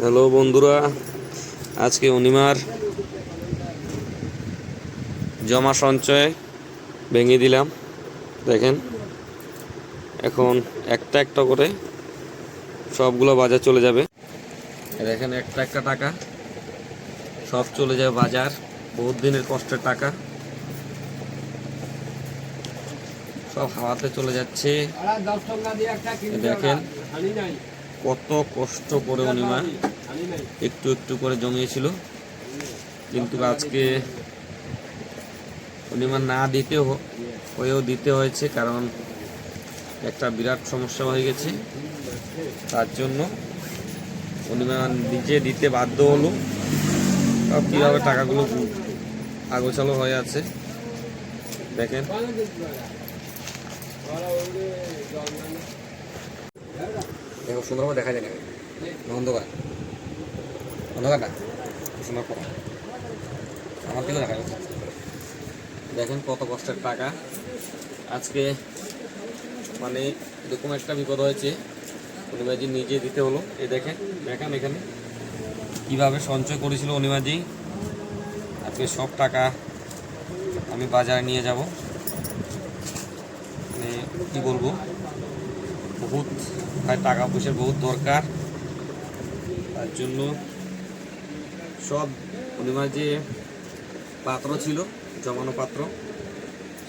Hello বন্ধুরা আজকে অনিমার জমা সঞ্চয় ভেঙে দিলাম দেখেন। এখন একটা একটা করে সবগুলো বাজার চলে যাবে। দেখেন একটা একটা টাকা সব চলে যাবে বাজার বহুত দিনের কষ্টের টাকা। সব হাওয়াতে চলে যাচ্ছে। দেখেন। কত কষ্ট করে অনিমা একটু একটু করে জমিয়েছিল। কিন্তু আজকে অনিমা না দিতে হয়েও দিতে হয়েছে, কারণ একটা বিরাট সমস্যা হয়ে গেছে। তার জন্য অনিমা নিজে দিতে বাধ্য হলো। কীভাবে টাকাগুলো আগোছালো হয়ে আছে, দেখেন। দেখো সুন্দরভাবে দেখা যায় না অন্ধকার। অন্ধকার না সুন্দর করা আমার দিকে দেখা যাচ্ছে দেখেন কত কষ্টের টাকা। আজকে মানে এরকম একটা বিপদ হয়েছে। অনিমাজি নিজে দিতে হলো। এই দেখেন দেখেন এখানে কীভাবে সঞ্চয় করেছিল অনিমাজি। আজকে সব টাকা আমি বাজারে নিয়ে যাব। মানে কী বলব? বহুত ভাই টাকা পয়সার বহুত দরকার। তার জন্য সব পরিমাণ যে পাত্র ছিল, জমানো পাত্র,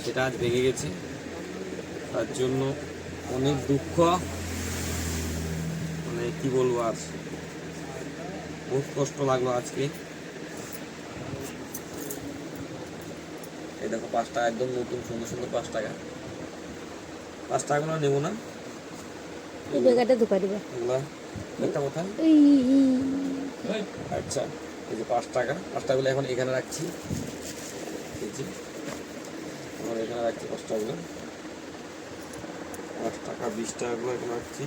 সেটা আজ ভেঙে গেছে। তার জন্য অনেক দুঃখ মানে কি বলব আর বহুত কষ্ট লাগল আজকে। এই দেখো পাঁচ টাকা একদম নতুন সুন্দর সুন্দর পাঁচ টাকা। পাঁচ টাকাগুলো নেব না। এই জায়গাটা ঢুকা দিবা। কোথায়? এই আচ্ছা এই যে পাঁচ টাকা পাঁচ টাকাগুলো এখন এখানে রাখছি। এখন এখানে রাখছি পাঁচ টাকাগুলো। পাঁচ টাকা বিশ টাকাগুলো এখানে রাখছি।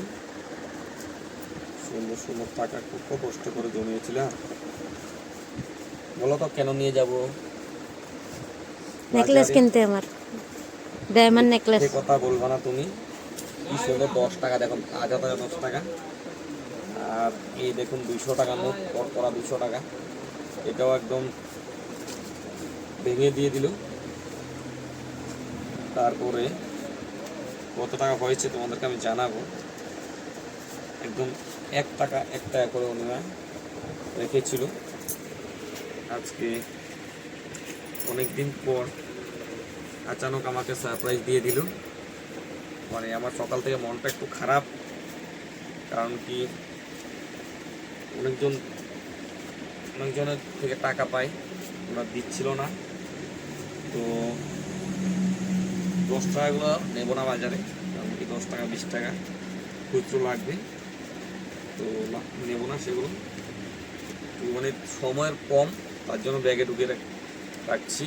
সুন্দর সুন্দর টাকা খুব কষ্ট করে জমিয়েছিলাম। বলো তো কেন নিয়ে যাব? নেকলেস কিনতে আমার। ডায়মন্ড নেকলেস কথা বলবা না তুমি। কি সুন্দর দশ টাকা দেখুন হাজার টাকা দশ টাকা। আর এই দেখুন, দুইশো টাকা নোট কর করা দুইশো টাকা। এটাও একদম ভেঙে দিয়ে দিল। তারপরে কত টাকা হয়েছে তোমাদেরকে আমি জানাব। একদম এক টাকা এক টাকা করে ওনারা রেখেছিল। আজকে অনেক দিন পর আচানক আমাকে সারপ্রাইজ দিয়ে দিল। মানে আমার সকাল থেকে মনটা একটু খারাপ, কারণ কি অনেকজন, অনেকজনের থেকে টাকা পাই ওরা দিচ্ছিল না। তো দশ টাকাগুলো নেব না বাজারে, কারণ কি দশ টাকা, বিশ টাকা খুচরো লাগবে। তো নেব না সেগুলো। তো মানে সময়ের কম, তার জন্য ব্যাগে ঢুকে রাখছি।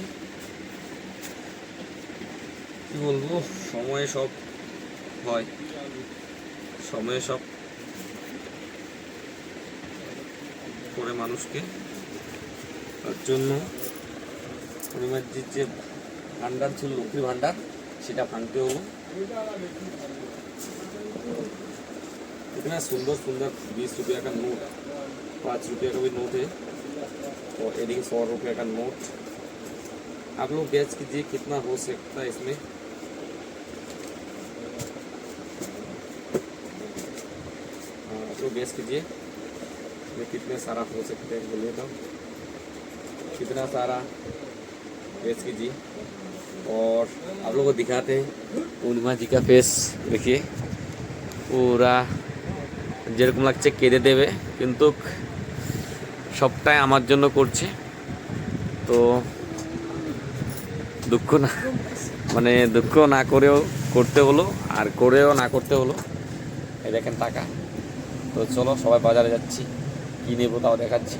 কি বলব, সময়ে সব হয় সময়ে সব করে মানুষকে তার জন্য পরিমার্জির যে ভান্ডার ছিল লক্ষ্মীর ভান্ডার সেটা ভাঙতে হলো इतना सुंदर सुंदर बीस रुपया का नोट पाँच रुपया का भी नोट है और एडिंग सौ रुपया का नोट आप लोग गैस कीजिए कितना हो सकता है इसमें गैस कीजिए ये कितने सारा हो सकते हैं बोलिए तो कितना सारा गैस कीजिए और आप लोगों को दिखाते हैं पूर्णिमा जी का फेस देखिए পুরা যেরকম লাগছে কেঁদে দেবে কিন্তু সবটাই আমার জন্য করছে তো দুঃখ না মানে দুঃখ না করেও করতে হলো আর করেও না করতে হলো এই দেখেন টাকা তো চলো সবাই বাজারে যাচ্ছি। কী নেব তাও দেখাচ্ছি।